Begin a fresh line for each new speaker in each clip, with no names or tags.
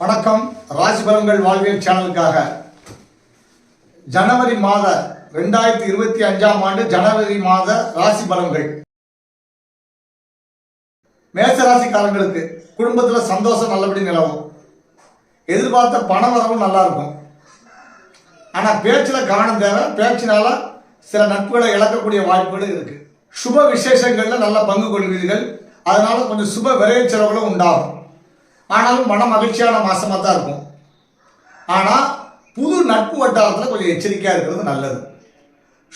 வணக்கம். ராசிபலன்கள் வாழ்வியல் சேனலுக்காக. ஜனவரி மாத ரெண்டாயிரத்தி இருபத்தி அஞ்சாம் ஆண்டு ஜனவரி மாத ராசி பலன்கள் மேச ராசிக்காரங்களுக்கு சந்தோஷம் நல்லபடி நிலவும். எதிர்பார்த்த பண வரவும் நல்லா இருக்கும் ஆனா பேச்சில் கவனம் தேவை. பேச்சினால சில நட்புகளை இழக்கக்கூடிய வாய்ப்புகள் இருக்கு. சுப விசேஷங்களில் நல்லா பங்கு கொள்வீர்கள். அதனால கொஞ்சம் சுப விரைவு செலவுகளும் உண்டாகும். ஆனாலும் மன மகிழ்ச்சியான மாசமாக தான் இருக்கும். ஆனால் புது நட்பு வட்டாரத்தில் கொஞ்சம் எச்சரிக்கையாக இருக்கிறது நல்லது.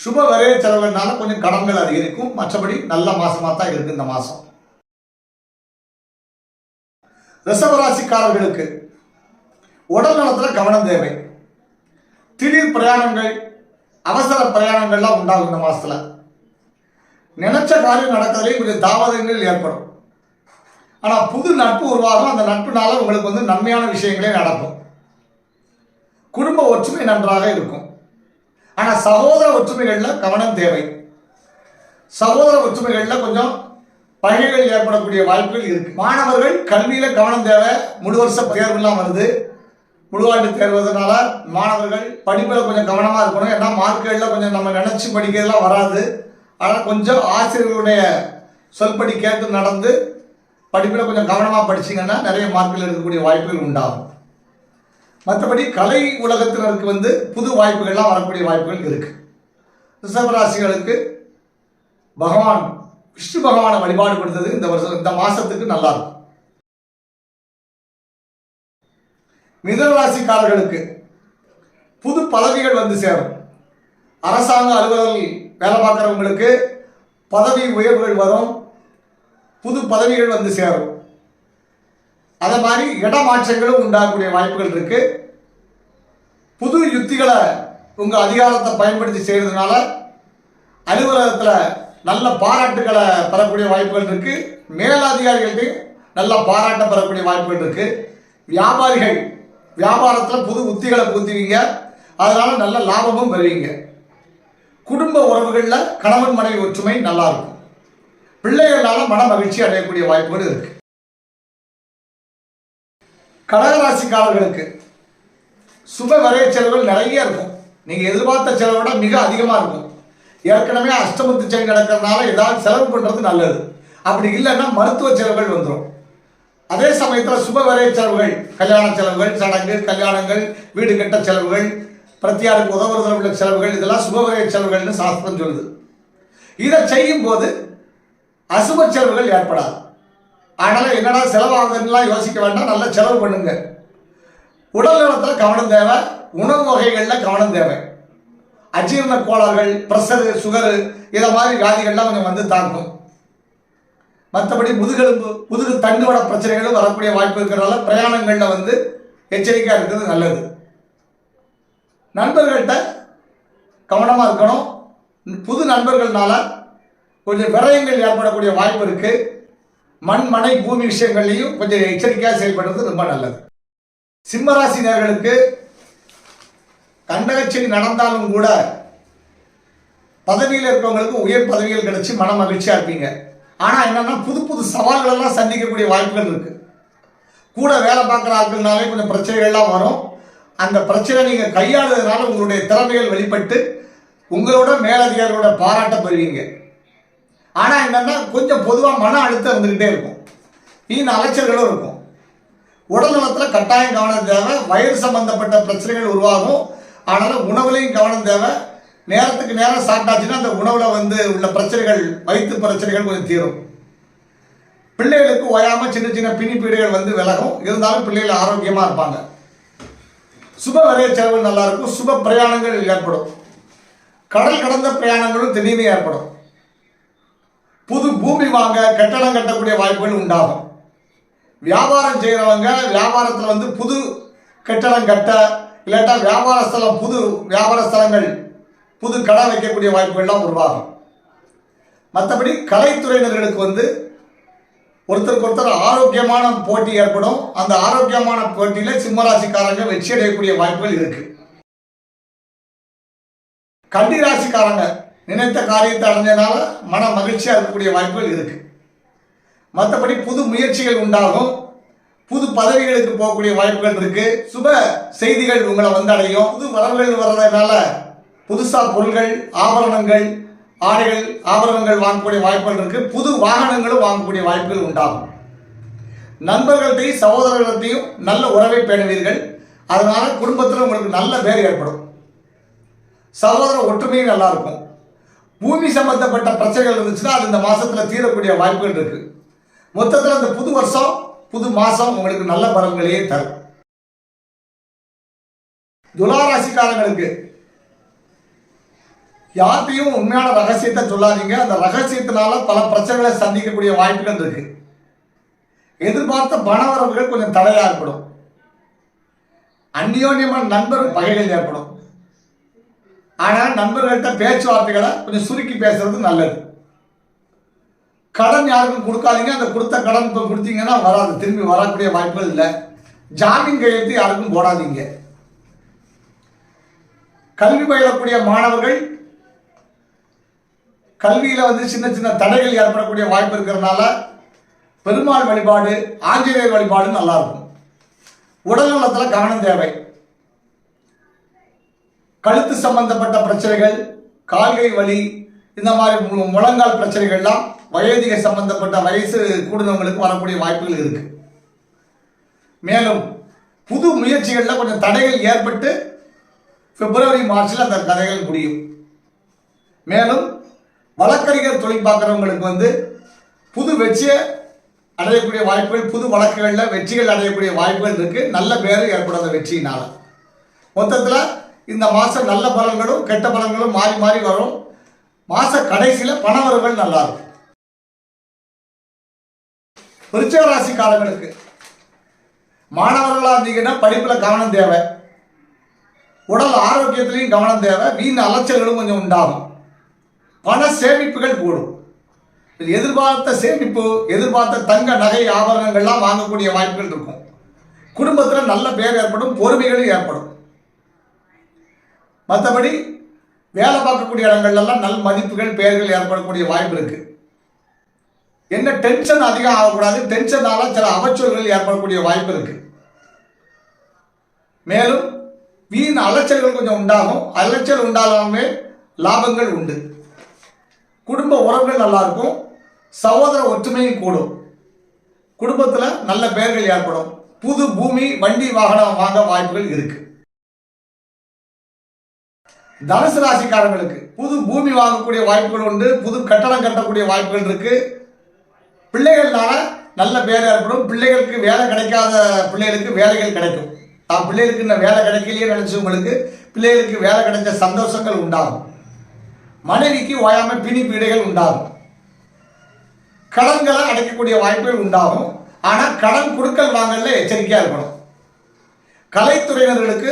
சுப விரைவு செலவுனால கொஞ்சம் கடன்கள் அதிகரிக்கும். மற்றபடி நல்ல மாசமாக தான் இருக்கு இந்த மாசம். ரிசவராசிக்காரர்களுக்கு உடல் நலத்தில் கவனம் தேவை. திடீர் பிரயாணங்கள் அவசர பிரயாணங்கள்லாம் உண்டாகும் இந்த மாசத்துல. நினைச்ச காரியம் நடக்கிறதுலேயும் கொஞ்சம் தாமதங்கள் ஏற்படும். ஆனால் புது நட்பு உருவாகும். அந்த நட்புனால உங்களுக்கு வந்து நன்மையான விஷயங்களே நடக்கும். குடும்ப ஒற்றுமை நன்றாக இருக்கும். ஆனால் சகோதர ஒற்றுமைகளில் கவனம் தேவை. சகோதர ஒற்றுமைகளில் கொஞ்சம் பகைகள் ஏற்படக்கூடிய வாய்ப்புகள் இருக்கு. மாணவர்கள் கல்வியில் கவனம் தேவை. முழு வருஷ தேர்வுலாம் வருது. முழுவாண்டு தேர்வதனால மாணவர்கள் படிப்பில் கொஞ்சம் கவனமாக இருக்கணும். ஏன்னா மார்க்குகளில் கொஞ்சம் நம்ம நினச்சி படிக்கிறதுலாம் வராது. ஆனால் கொஞ்சம் ஆசிரியர்களுடைய சொல்படி கேட்டு நடந்து படிப்பில் கொஞ்சம் கவனமாக படிச்சீங்கன்னா நிறைய மார்க்கில் இருக்கக்கூடிய வாய்ப்புகள் உண்டாகும். மற்றபடி கலை உலகத்தினருக்கு வந்து புது வாய்ப்புகள்லாம் வரக்கூடிய வாய்ப்புகள் இருக்குது ரிஷபராசிகளுக்கு பகவான் விஷ்ணு பகவானை வழிபாடு கொடுத்தது இந்த வருஷம் இந்த மாதத்துக்கு நல்லா இருக்கும் மிதனராசிக்காரர்களுக்கு புது பதவிகள் வந்து சேரும். அரசாங்க அலுவலர்கள் வேலை பார்க்குறவங்களுக்கு பதவி உயர்வுகள் வரும். புது பதவிகள் வந்து சேரும். அதே மாதிரி இடமாற்றங்களும் உண்டாகக்கூடிய வாய்ப்புகள் இருக்கு. புது யுத்திகளை உங்கள் அதிகாரத்தை பயன்படுத்தி செய்கிறதுனால அலுவலகத்தில் நல்ல பாராட்டுகளை பெறக்கூடிய வாய்ப்புகள் இருக்கு. மேலதிகாரிகள்ட்டையும் நல்ல பாராட்ட பெறக்கூடிய வாய்ப்புகள் இருக்கு. வியாபாரிகள் வியாபாரத்தில் புது உத்திகளை புகுத்துவீங்க. அதனால நல்ல லாபமும் பெறுவீங்க குடும்ப உறவுகளில் கணவன் மனைவி ஒற்றுமை நல்லா இருக்கும். பிள்ளைகளால் மன மகிழ்ச்சி அடையக்கூடிய வாய்ப்புகள் இருக்கு. கடகராசிக்காரர்களுக்கு சுப வரைய செலவுகள் நிறைய இருக்கும். நீங்கள் எதிர்பார்த்த செலவை விட மிக அதிகமாக இருக்கும். ஏற்கனவே அஷ்டமத்து செலவு நடக்கிறதுனால ஏதாவது செலவு பண்ணுறது நல்லது. அப்படி இல்லைன்னா மருத்துவ செலவுகள் வந்துடும் அதே சமயத்தில் சுப வரைய செலவுகள் கல்யாண செலவுகள் சடங்கு கல்யாணங்கள் வீடு கட்ட செலவுகள் பிரத்தியாருக்கு உதவுறதுல உள்ள செலவுகள் இதெல்லாம் சுப வரைய செலவுகள்னு சாஸ்திரம் சொல்லுது. இதை செய்யும் போது அசுப செலவுகள் ஏற்படாது. அதனால என்னடா செலவாகுதுன்னெலாம் யோசிக்க வேண்டாம் நல்லா செலவு பண்ணுங்க. உடல் நலத்தில் கவனம் தேவை உணவு வகைகளில் கவனம் தேவை. அஜீரண கோளாறுகள் ப்ரெஷரு சுகரு இதை மாதிரி வியாதிகள்லாம் கொஞ்சம் வந்து தாங்கும். மற்றபடி முதுகெலும்பு முதுகு தண்டுவட பிரச்சனைகளும் வரக்கூடிய வாய்ப்பு இருக்கிறனால பிரயாணங்களில் வந்து எச்சரிக்கையாக இருக்கிறது நல்லது. நண்பர்கள்ட்ட கவனமாக இருக்கணும். புது நண்பர்கள்னால கொஞ்சம் விரயங்கள் ஏற்படக்கூடிய வாய்ப்பு இருக்கு. மண் மனை பூமி விஷயங்கள்லையும் கொஞ்சம் எச்சரிக்கையாக செயல்படுறது ரொம்ப நல்லது. சிம்மராசி நேர்களுக்கு கண்டகச்செடி நடந்தாலும் கூட பதவியில் இருக்கிறவங்களுக்கு உயர் பதவிகள் கிடைச்சி மன மகிழ்ச்சியாக இருப்பீங்க. ஆனால் என்னென்னா புது புது சவால்களெல்லாம் சந்திக்கக்கூடிய வாய்ப்புகள் இருக்கு. கூட வேலை பார்க்குற ஆட்கள்னாலே கொஞ்சம் பிரச்சனைகள்லாம் வரும். அந்த பிரச்சனை நீங்கள் கையாளுறதுனால உங்களுடைய திறமைகள் வெளிப்பட்டு உங்களோட மேலதிகாரிகளோட பாராட்ட பெறுவீங்க. ஆனால் என்னன்னா கொஞ்சம் பொதுவாக மன அழுத்தம் இருந்துக்கிட்டே இருக்கும். வீண் அலைச்சல்களும் இருக்கும். உடல் நலத்தில் கட்டாயம் கவனம் தேவை. வயிறு சம்பந்தப்பட்ட பிரச்சனைகள் உருவாகும். ஆனாலும் உணவுலையும் கவனம் தேவை. நேரத்துக்கு நேரம் சாப்பிட்டாச்சுன்னா அந்த உணவில் வந்து உள்ள பிரச்சனைகள் வயிற்று பிரச்சனைகள் கொஞ்சம் தீரும். பிள்ளைகளுக்கு ஓயாமல் சின்ன சின்ன பிணிப்பீடுகள் வந்து விலகும். இருந்தாலும் பிள்ளைகள் ஆரோக்கியமாக இருப்பாங்க. சுப விரைய செலவு நல்லா இருக்கும். சுப பிரயாணங்கள் ஏற்படும். கடல் கடந்த பிரயாணங்களும் திடீர்னு ஏற்படும். பூமி வாங்க கட்டடம் கட்டக்கூடிய வாய்ப்புகள் உண்டாகும். வியாபாரம் செய்கிறவங்க வியாபாரத்தில் வந்து புது கட்டடம் கட்ட இல்லாட்டா வியாபார ஸ்தலம் புது வியாபார ஸ்தலங்கள் புது கடை வைக்கக்கூடிய வாய்ப்புகள்லாம் உருவாகும். மற்றபடி கலைத்துறையினர்களுக்கு வந்து ஒருத்தருக்கு ஒருத்தர் ஆரோக்கியமான போட்டி ஏற்படும். அந்த ஆரோக்கியமான போட்டியில் சிம்மராசிக்காரங்க வெற்றி அடையக்கூடிய வாய்ப்புகள் இருக்குது கன்னிராசிக்காரங்க நினைத்த காரியத்தை அடைஞ்சனால மன மகிழ்ச்சியாக இருக்கக்கூடிய வாய்ப்புகள் இருக்கு. மற்றபடி புது முயற்சிகள் உண்டாகும். புது பதவிகளுக்கு போகக்கூடிய வாய்ப்புகள் இருக்கு. சுப செய்திகள் உங்களை வந்தடையும் புது வரவுகள் வர்றதுனால புதுசாக பொருள்கள் ஆபரணங்கள் ஆடைகள் ஆபரணங்கள் வாங்கக்கூடிய வாய்ப்புகள் இருக்கு. புது வாகனங்களும் வாங்கக்கூடிய வாய்ப்புகள் உண்டாகும். நண்பர்கள்ட்டையும் சகோதரர்கள்ட்டையும் நல்ல உறவை பேணுவீர்கள். அதனால குடும்பத்தில் உங்களுக்கு நல்ல பேர் ஏற்படும். சகோதர ஒற்றுமையும் நல்லா இருக்கும். பூமி சம்பந்தப்பட்ட பிரச்சனைகள் இருந்துச்சுன்னா அது இந்த மாதத்தில் தீரக்கூடிய வாய்ப்புகள் இருக்கு. மொத்தத்தில் அந்த புது வருஷம் புது மாதம் உங்களுக்கு நல்ல பலன்களையே தரும். துலாராசிக்காரங்களுக்கு யார்கிட்டையும் உண்மையான ரகசியத்தை சொல்லாதீங்க. அந்த ரகசியத்தினால பல பிரச்சனைகளை சந்திக்கக்கூடிய வாய்ப்புகள் இருக்கு. எதிர்பார்த்த பணவரவுகள் கொஞ்சம் தடையா ஏற்படும். அந்யோன்யமான நண்பர் பகைகள் ஏற்படும். ஆனால் நண்பர்கள்ட்ட பேச்சுவார்த்தைகளை கொஞ்சம் சுருக்கி பேசுறது நல்லது. கடன் யாருக்கும் கொடுக்காதீங்க அந்த கொடுத்த கடன் இப்போ கொடுத்தீங்கன்னா வராது திரும்பி வரக்கூடிய வாய்ப்புகள் இல்லை. ஜாமீன் கையெழுத்து யாருக்கும் போடாதீங்க. கல்வி பயிலக்கூடிய மாணவர்கள் கல்வியில் வந்து சின்ன சின்ன தடைகள் ஏற்படக்கூடிய வாய்ப்பு இருக்கிறதுனால பெருமாள் வழிபாடு ஆஞ்சநேயர் வழிபாடு நல்லாயிருக்கும். உடல் நலத்தில் கவனம் தேவை. கழுத்து சம்பந்தப்பட்ட பிரச்சனைகள் கால்கை வலி இந்த மாதிரி முழங்கால் பிரச்சனைகள்லாம் வயோதிக சம்பந்தப்பட்ட வயசு கூடுனவங்களுக்கு வரக்கூடிய வாய்ப்புகள் இருக்கு. மேலும் புது முயற்சிகளில் கொஞ்சம் தடைகள் ஏற்பட்டு பிப்ரவரி மார்ச்சில் அந்த தடைகள் முடியும். மேலும் வழக்கறிஞர் தொழில் பார்க்குறவங்களுக்கு வந்து புது வெற்றியை அடையக்கூடிய வாய்ப்புகள் புது வழக்குகளில் வெற்றிகள் அடையக்கூடிய வாய்ப்புகள் இருக்கு. நல்ல பேர் ஏற்படும் அந்த வெற்றியினால. மொத்தத்தில் இந்த மாதம் நல்ல பலன்களும் கெட்ட பலன்களும் மாறி மாறி வரும். மாத கடைசியில் பணவரவுகள் நல்லா இருக்கும். ராசி ராசிக்காரங்களுக்கு மாணவர்களாக இருந்தீங்கன்னா படிப்பில் கவனம் தேவை? உடல் ஆரோக்கியத்திலையும் கவனம் தேவை. வீண் அலைச்சல்களும் கொஞ்சம் உண்டாகும். பண சேமிப்புகள் கூடும். எதிர்பார்த்த சேமிப்பு எதிர்பார்த்த தங்க நகை ஆபரணங்கள்லாம் வாங்கக்கூடிய வாய்ப்புகள் இருக்கும். குடும்பத்தில் நல்ல பேர் ஏற்படும் பொறுமைகளும் ஏற்படும். மற்றபடி வேலை பார்க்கக்கூடிய இடங்கள்லாம் நல் மதிப்புகள் பெயர்கள் ஏற்படக்கூடிய வாய்ப்பு இருக்கு. என்ன டென்ஷன் அதிகம் ஆகக்கூடாது. டென்ஷனால சில அவச்சொல்கள் ஏற்படக்கூடிய வாய்ப்பு இருக்கு. மேலும் வீண் அலைச்சல்கள் கொஞ்சம் உண்டாகும். அலைச்சல் உண்டாகாமே லாபங்கள் உண்டு. குடும்ப உறவுகள் நல்லா இருக்கும் சகோதர ஒற்றுமையும் கூடும். குடும்பத்தில் நல்ல பெயர்கள் ஏற்படும். புது பூமி வண்டி வாகனம் வாங்க வாய்ப்புகள் இருக்கு. தனுசு ராசிக்காரங்களுக்கு புது பூமி வாங்கக்கூடிய வாய்ப்புகள் உண்டு புது கட்டடம் கட்டக்கூடிய வாய்ப்புகள் இருக்கு. பிள்ளைகள்னால நல்ல பேர் ஏற்படும். பிள்ளைகளுக்கு வேலை கிடைக்காத பிள்ளைகளுக்கு வேலைகள் கிடைக்கும். தான் பிள்ளைகளுக்கு இன்னும் வேலை கிடைக்கலையே நினச்சவங்களுக்கு பிள்ளைகளுக்கு வேலை கிடைச்ச சந்தோஷங்கள் உண்டாகும். மனைவிக்கு ஓயாம பிணி பீடைகள் உண்டாகும். கடன்களை அடைக்கக்கூடிய வாய்ப்புகள் உண்டாகும். ஆனால் கடன் கொடுக்கல் வாங்கல எச்சரிக்கையாக இருக்கணும். கலைத்துறையினர்களுக்கு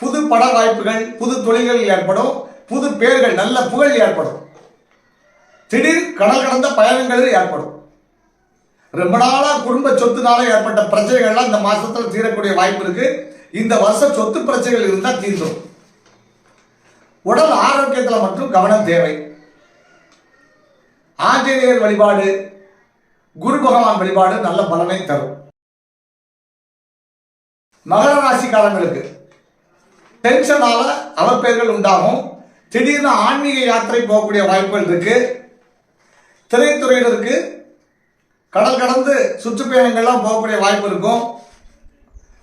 புது பட வாய்ப்புகள் புது தொழில்கள் ஏற்படும் புது பேர்கள் நல்ல புகழ் ஏற்படும். திடீர் கடல் கடந்த பயணங்கள் ஏற்படும். ரொம்ப நாளா குடும்ப சொத்துனால ஏற்பட்ட பிரச்சனைகள்லாம் இந்த மாசத்துல தீரக்கூடிய வாய்ப்பு இருக்கு. இந்த வருஷம் சொத்து பிரச்சனைகள் இருந்தால் தீர்ந்துடும் உடல் ஆரோக்கியத்தில் மட்டும் கவனம் தேவை. ஆஞ்சநேயர் வழிபாடு குரு பகவான் வழிபாடு நல்ல பலனை தரும். மகர ராசிக்காரங்களுக்கு டென்ஷனால அவப்பெயர்கள் உண்டாகும். திடீர்னு ஆன்மீக யாத்திரை போகக்கூடிய வாய்ப்புகள் இருக்கு. திரைத்துறையினருக்கு கடல் கடந்து சுற்றுப்பயணங்கள்லாம் போகக்கூடிய வாய்ப்பு இருக்கும்.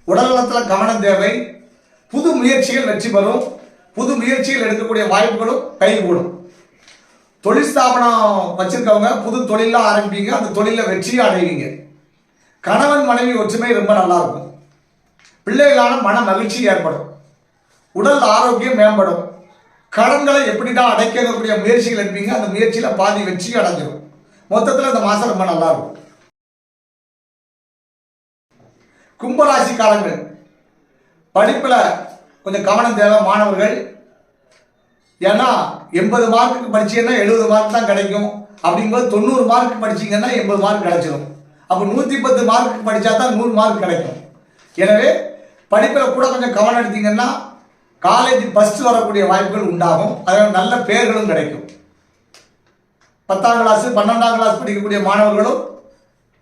உடல் நலத்தில் கவனம் தேவை. புது முயற்சிகள் வெற்றி பெறும். புது முயற்சிகள் எடுக்கக்கூடிய வாய்ப்புகளும் கைகூடும். தொழில் ஸ்தாபனம் வச்சிருக்கவங்க புது தொழிலாக ஆரம்பிப்பீங்க. அந்த தொழிலில் வெற்றியும் அடைவீங்க. கணவன் மனைவி ஒற்றுமை ரொம்ப நல்லா இருக்கும். பிள்ளைகளான மன மகிழ்ச்சி ஏற்படும். உடல் ஆரோக்கியம் மேம்படும். கடன்களை எப்படி தான் அடைக்கக்கூடிய முயற்சிகள் எடுப்பீங்க அந்த முயற்சியில் பாதி வெற்றி அடைஞ்சிடும் மொத்தத்தில் இந்த மாதம் ரொம்ப நல்லா இருக்கும். கும்பராசிக்காரங்கள் படிப்பில் கொஞ்சம் கவனம் தேவை மாணவர்கள். ஏன்னா எண்பது மார்க்குக்கு படிச்சீங்கன்னா எழுபது மார்க் தான் கிடைக்கும். அப்படிங்கும்போது தொண்ணூறு மார்க் படிச்சீங்கன்னா எண்பது மார்க் கிடைச்சிடும் அப்போ நூற்றி பத்து மார்க் படித்தா தான் நூறு மார்க் கிடைக்கும். எனவே படிப்பில் கூட கொஞ்சம் கவனம் எடுத்தீங்கன்னா காலேஜ் ஃபஸ்ட் வரக்கூடிய வாய்ப்புகள் உண்டாகும். அதனால் நல்ல பேர்களும் கிடைக்கும். பத்தாம் கிளாஸ் பன்னெண்டாம் கிளாஸ் படிக்கக்கூடிய மாணவர்களும்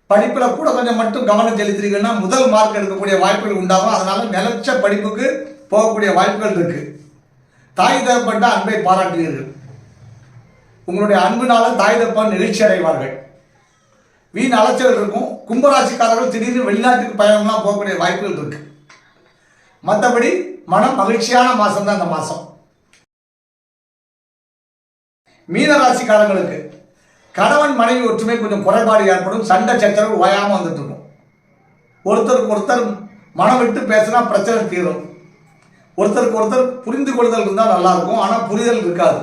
படிப்பில் கூட கொஞ்சம் மட்டும் கவனம் செலுத்திருக்கீங்கன்னா முதல் மார்க் எடுக்கக்கூடிய வாய்ப்புகள் உண்டாகும். அதனால நிலச்ச படிப்புக்கு போகக்கூடிய வாய்ப்புகள் இருக்கு. தாய் தகப்பட்ட அன்பை பாராட்டுவீர்கள் உங்களுடைய அன்புனால தாய் தப்பான் நிகழ்ச்சி அடைவார்கள். வீண் அலைச்சல் இருக்கும். கும்பராசிக்காரர்கள் திடீர்னு வெளிநாட்டுக்கு பயணம்லாம் போகக்கூடிய வாய்ப்புகள் இருக்கு. மற்றபடி மனம் மகிழ்ச்சியான மாதம் தான் இந்த மாதம் மீன ராசிக்காரங்களுக்கு கணவன் மனைவி ஒற்றுமை கொஞ்சம் குறைபாடு ஏற்படும். சண்டை சச்சரவு ஓயாம வந்துட்டு இருக்கும். ஒருத்தருக்கு ஒருத்தர் மனம் விட்டு பேசினா பிரச்சனை தீரும். ஒருத்தருக்கு ஒருத்தர் புரிந்து கொள்தல் இருந்தால் நல்லா இருக்கும். ஆனால் புரிதல் இருக்காது.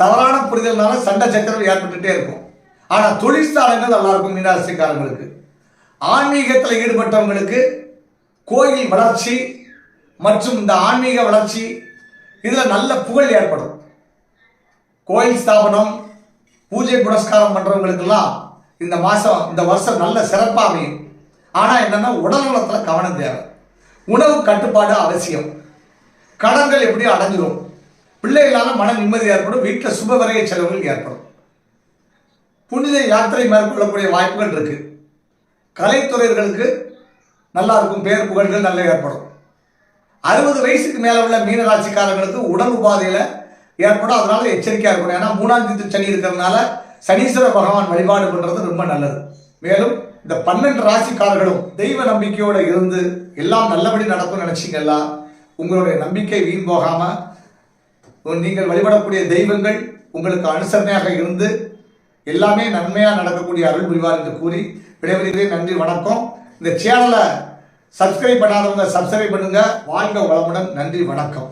தவறான புரிதல்னால சண்டை சச்சரவு ஏற்பட்டுட்டே இருக்கும். ஆனால் தொழிற்சாலைகள் நல்லா இருக்கும் மீனராசிக்காரங்களுக்கு. ஆன்மீகத்தில் ஈடுபட்டவங்களுக்கு கோயில் வளர்ச்சி மற்றும் இந்த ஆன்மீக வளர்ச்சி இதில் நல்ல புகழ் ஏற்படும். கோயில் ஸ்தாபனம் பூஜை புரஸ்காரம் பண்ணுறவங்களுக்கெல்லாம் இந்த மாதம் இந்த வருஷம் நல்ல சிறப்பாக அமையும். ஆனால் என்னென்னா உடல் நலத்தில் கவனம் தேவை. உணவு கட்டுப்பாடு அவசியம். கடன்கள் எப்படியும் அடைஞ்சிரும் பிள்ளைகளால் மன நிம்மதி ஏற்படும். வீட்டில் சுப விரைய செலவுகள் ஏற்படும். புனித யாத்திரை மேற்கொள்ளக்கூடிய வாய்ப்புகள் இருக்குது கலைத்துறையர்களுக்கு நல்லா இருக்கும். பேர் புகழ்கள் நல்லா ஏற்படும். அறுபது வயசுக்கு மேலே உள்ள மீனராசிக்காரங்களுக்கு உடல் உபாதையில் ஏற்படும். அதனால எச்சரிக்கையாக இருக்கணும். ஏன்னா மூணாம் தேதி சனி இருக்கிறதுனால சனீஸ்வர பகவான் வழிபாடு பண்ணுறது ரொம்ப நல்லது. மேலும் இந்த பன்னெண்டு ராசிக்காரர்களும் தெய்வ நம்பிக்கையோடு இருந்து எல்லாம் நல்லபடி நடக்கும்னு நினைச்சீங்களா உங்களுடைய நம்பிக்கை வீண் போகாமல் நீங்கள் வழிபடக்கூடிய தெய்வங்கள் உங்களுக்கு அனுசரணையாக இருந்து எல்லாமே நன்மையாக நடக்கக்கூடிய அருள் புரிவார் என்று கூறி விடைபெறுகிறேன். நன்றி வணக்கம். இந்த சேனலை சப்ஸ்கிரைப் பண்ணாதவங்க சப்ஸ்கிரைப் பண்ணுங்க. வாழ்க வளமுடன். நன்றி வணக்கம்.